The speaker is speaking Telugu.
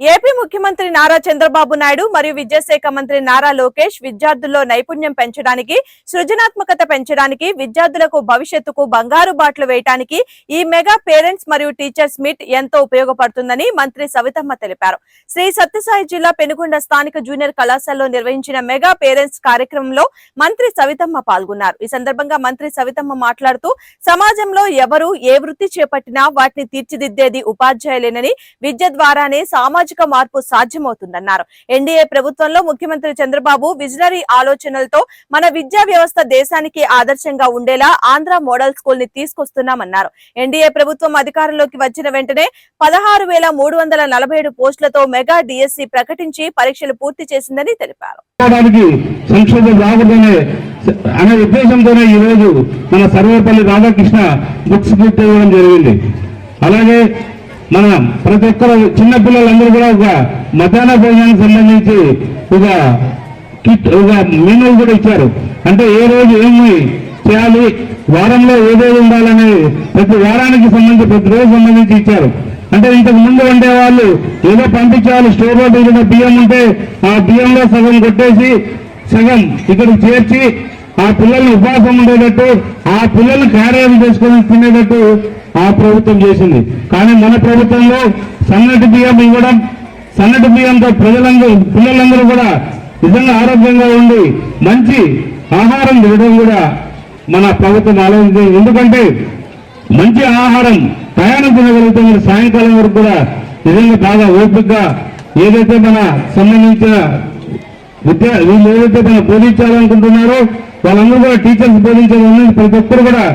ఏపీ ముఖ్యమంత్రి నారా చంద్రబాబు నాయుడు మరియు విద్యాశాఖ మంత్రి నారా లోకేష్ విద్యార్థుల్లో నైపుణ్యం పెంచడానికి సృజనాత్మకత పెంచడానికి విద్యార్థులకు భవిష్యత్తుకు బంగారు బాట్లు వేయడానికి ఈ మెగా పేరెంట్స్ మరియు టీచర్స్ మీట్ ఎంతో ఉపయోగపడుతుందని మంత్రి సవితమ్మ తెలిపారు. శ్రీ సత్యసాయి జిల్లా పెనుగొండ స్థానిక జూనియర్ కళాశాలలో నిర్వహించిన మెగా పేరెంట్స్ కార్యక్రమంలో మంత్రి సవితమ్మ పాల్గొన్నారు. ఈ సందర్భంగా మంత్రి సవితమ్మ మాట్లాడుతూ సమాజంలో ఎవరు ఏ వృత్తి చేపట్టినా వాటిని తీర్చిదిద్దేది ఉపాధ్యాయులేనని విద్య ద్వారానే సామాజిక సామాజిక మార్పు సాధ్యమవుతుందన్నారు. ఎన్డీఏ ప్రభుత్వంలో ముఖ్యమంత్రి చంద్రబాబు విజనరీ ఆలోచనలతో మన విద్యా వ్యవస్థ దేశానికి ఆదర్శంగా ఉండేలా ఆంధ్ర మోడల్ స్కూల్ని తీసుకొస్తున్నామన్నారు. ఎన్డీఏ ప్రభుత్వం అధికారంలోకి వచ్చిన వెంటనే పదహారు వేల మూడు వందల నలభై ఏడు పోస్టులతో మెగా డిఎస్సి ప్రకటించి పరీక్షలు పూర్తి చేసిందని తెలిపారు. అనే ఉద్దేశంతోనే ఈ రోజు మన సర్వేపల్లి రాధాకృష్ణ బుక్స్ పూర్తి ఇవ్వడం జరిగింది. అలాగే మన ప్రతి ఒక్కరు చిన్న పిల్లలందరూ కూడా ఒక మధ్యాహ్న భోజనానికి సంబంధించి ఒక కిట్ ఒక మెనూ కూడా ఇచ్చారు. అంటే ఏ రోజు ఏమి చేయాలి వారంలో ఏదేది ఉండాలని ప్రతి వారానికి సంబంధించి ప్రతి రోజు సంబంధించి ఇచ్చారు. అంటే ఇంతకు ముందు వండేవాళ్ళు ఏదో పంపించాలి స్టోర్లో దిగిన బియ్యం ఉంటే ఆ బియ్యంలో సగం కొట్టేసి సగం ఇక్కడికి చేర్చి ఆ పిల్లల్ని ఉపాసం ఉండేటట్టు ఆ పిల్లల్ని క్యారియర్ చేసుకొని తినేటట్టు ఆ ప్రభుత్వం చేసింది. కానీ మన ప్రభుత్వంలో సన్నటి బియ్యం ఇవ్వడం సన్నటి బియ్యంతో ప్రజలందరూ పిల్లలందరూ కూడా నిజంగా ఆరోగ్యంగా ఉండి మంచి ఆహారం తినడం కూడా మన ప్రభుత్వం ఆలోచించింది. ఎందుకంటే మంచి ఆహారం ప్రయాణం తినగలిగితే మీరు సాయంకాలం వరకు కూడా నిజంగా బాగా ఓపికగా ఏదైతే మన సంబంధించిన విద్య వీళ్ళు ఏదైతే మనం బోధించాలనుకుంటున్నారో వాళ్ళందరూ కూడా టీచర్స్ బోధించాలని ప్రతి ఒక్కరు కూడా